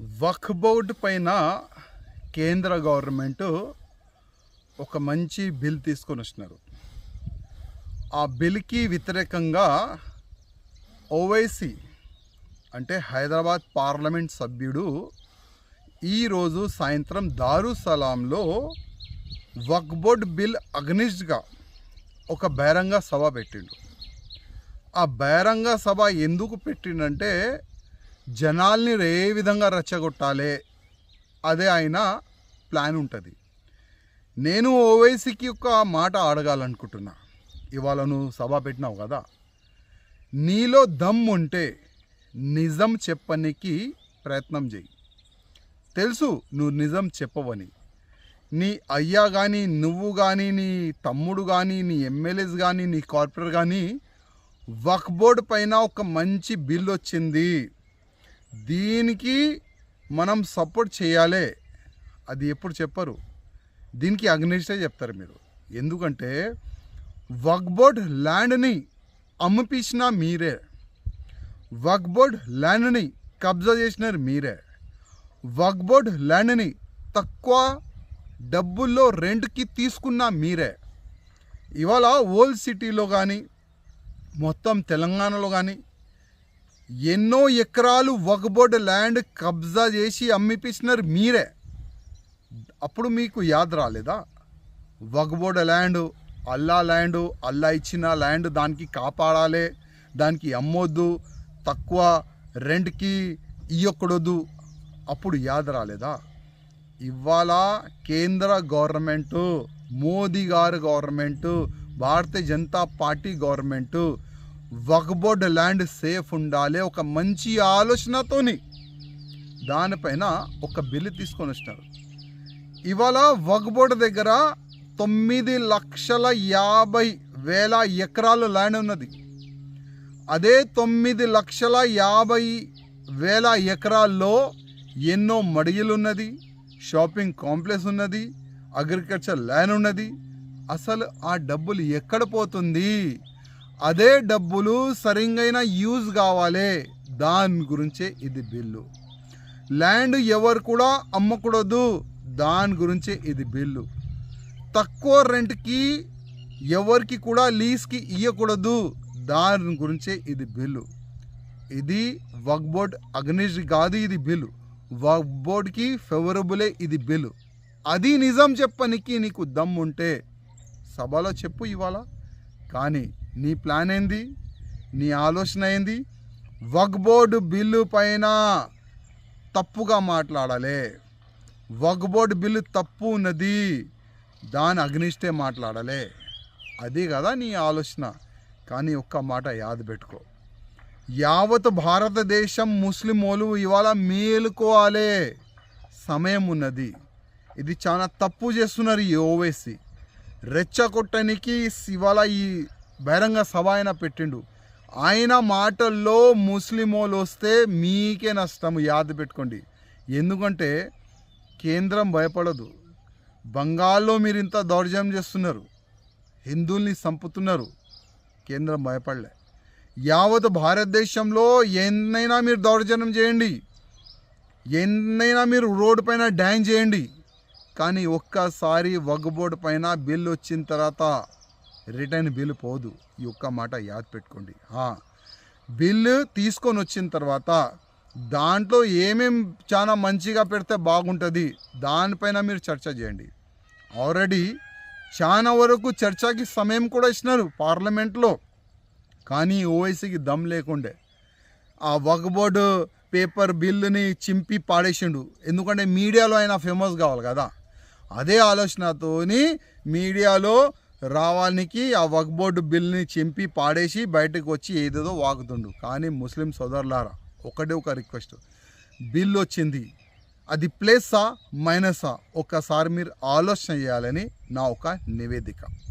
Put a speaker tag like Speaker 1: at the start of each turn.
Speaker 1: వక్ board పైన కేంద్ర government ఒక మంచి బిల్ తీసుకొని వచ్చినారు. ఆ బిల్కి వ్యతిరేకంగా ఓవైసీ అంటే హైదరాబాద్ పార్లమెంట్ సభ్యుడు ఈరోజు సాయంత్రం దారుసలాంలో వక్ బోర్డ్ బిల్ అగ్నిస్ట్గా ఒక బహిరంగ సభ పెట్టిండు. ఆ బహిరంగ సభ ఎందుకు పెట్టిండంటే జనాల్ని ఏ విధంగా రెచ్చగొట్టాలి. అదే ఆయన ప్లాన్ ఉంటుంది. నేను ఓవైసీకి ఒక మాట అడగాలనుకుంటున్నా. ఇవాళ నువ్వు సభ పెట్టినావు కదా. నీలో దమ్ ఉంటే నిజం చెప్పనికి ప్రయత్నం చేయి. తెలుసు నువ్వు నిజం చెప్పవని. నీ అయ్యా కానీ నువ్వు కానీ నీ తమ్ముడు కానీ నీ ఎమ్మెల్యేస్ కానీ నీ కార్పొరేటర్ కానీ వక్బోర్డ్ పైన ఒక మంచి బిల్ వచ్చింది. దీనికి మనం సపోర్ట్ చేయాలి. అది ఎప్పుడు చెప్పరు. దీనికి అగ్నిస్టే చెప్తారు మీరు. ఎందుకంటే వక్బోర్డ్ ల్యాండ్ని అమ్మిపించిన మీరే. వక్బోర్డ్ ల్యాండ్ని కబ్జా చేసినారు మీరే. వక్బోర్డ్ ల్యాండ్ని తక్కువ డబ్బుల్లో రెంట్కి తీసుకున్న మీరే. ఇవాళ ఓల్డ్ సిటీలో కానీ మొత్తం తెలంగాణలో కానీ ఎన్నో ఎకరాలు వక్ ల్యాండ్ కబ్జా చేసి అమ్మిపించినారు మీరే. అప్పుడు మీకు యాద రాలేదా? వక్ ల్యాండ్ అల్లా ల్యాండ్ అల్లా ఇచ్చిన ల్యాండ్ దానికి కాపాడాలి దానికి అమ్మొద్దు తక్కువ రెంట్కి ఇయ్యకూడదు అప్పుడు యాద రాలేదా? ఇవాళ కేంద్ర గవర్నమెంటు మోదీ గారు government Bharatiya Janata party government Waqf board land safe ఉండాలి ఒక మంచి ఆలోచనతోని. దానిపైన ఒక బిల్లు తీసుకొని వచ్చినారు. ఇవాళ వగ్బోర్డ్ దగ్గర తొమ్మిది లక్షల యాభై వేల ఎకరాలు ల్యాండ్ ఉన్నది. అదే తొమ్మిది లక్షల యాభై వేల ఎకరాల్లో ఎన్నో మడియలు ఉన్నది షాపింగ్ కాంప్లెక్స్ ఉన్నది అగ్రికల్చర్ ల్యాండ్ ఉన్నది. అసలు ఆ డబ్బులు ఎక్కడ పోతుంది? అదే డబ్బులు సరిగైన యూజ్ కావాలి. దాని గురించే ఇది బిల్లు. ల్యాండ్ ఎవరు కూడా అమ్మకూడదు. దాని గురించే ఇది బిల్లు. తక్కువ రెంట్కి ఎవరికి కూడా లీజ్కి ఇవ్వకూడదు దాని గురించే ఇది బిల్లు. ఇది వక్ బోర్డ్ అగ్నిష్ కాదు ఇది బిల్లు. వక్ బోర్డ్కి ఫేవరబులే ఇది బిల్లు. అది నిజం చెప్పనికి నీకు దమ్ ఉంటే సభలో చెప్పు ఇవాళ. కానీ నీ ప్లాన్ ఏంది? నీ ఆలోచన ఏంది? వక్ బోర్డు బిల్లు పైన తప్పుగా మాట్లాడాలి. వక్ బోర్డు బిల్లు తప్పు ఉన్నది. దాని అగ్నిస్తే మాట్లాడాలి. అది కదా నీ ఆలోచన. కానీ ఒక్క మాట యాద పెట్టుకో. యావత్ భారతదేశం ముస్లిం వాళ్ళు ఇవాళ మేలుకోవాలి. సమయం ఉన్నది. ఇది చాలా తప్పు చేస్తున్నారు ఈ ఓవైసీ రెచ్చగొట్టనికి ఇవాళ ఈ బహిరంగ సభ ఆయన పెట్టిండు. ఆయన మాటల్లో ముస్లిమోలు వస్తే మీకే నష్టం యాద పెట్టుకోండి. ఎందుకంటే కేంద్రం భయపడదు. బంగాల్లో మీరు ఇంత దౌర్జన్యం చేస్తున్నారు. హిందువుల్ని చంపుతున్నారు కేంద్రం భయపడలే. యావత్ భారతదేశంలో ఎన్నైనా మీరు దౌర్జన్యం చేయండి. ఎన్నైనా మీరు రోడ్డు పైన డ్యాన్ చేయండి. కానీ ఒక్కసారి వగ్బోర్డు పైన బిల్ వచ్చిన తర్వాత రిటర్న్ బిల్ పోదు. ఈ ఒక్క మాట యాద్ పెట్టుకోండి. బిల్లు తీసుకొని వచ్చిన తర్వాత దాంట్లో ఏమేం చాలా మంచిగా పెడితే బాగుంటుంది దానిపైన మీరు చర్చ చేయండి. ఆల్రెడీ చాలా వరకు చర్చకి సమయం కూడా ఇచ్చినారు పార్లమెంట్లో. కానీ ఓవైసీకి దమ్ లేకుండే. ఆ వక్ బోర్డు పేపర్ బిల్లుని చింపి పాడేసిండు. ఎందుకంటే మీడియాలో ఆయన ఫేమస్ కావాలి కదా. అదే ఆలోచనతోని మీడియాలో రావానికి ఆ వక్ బోర్డు బిల్ని చింపి పాడేసి బయటకు వచ్చి ఏదేదో వాగుతుండు. కానీ ముస్లిం సోదరులారా ఒకటే ఒక రిక్వెస్ట్. బిల్ వచ్చింది. అది ప్లేసా మైనసా ఒక్కసారి మీరు ఆలోచన చేయాలని నా ఒక నివేదిక.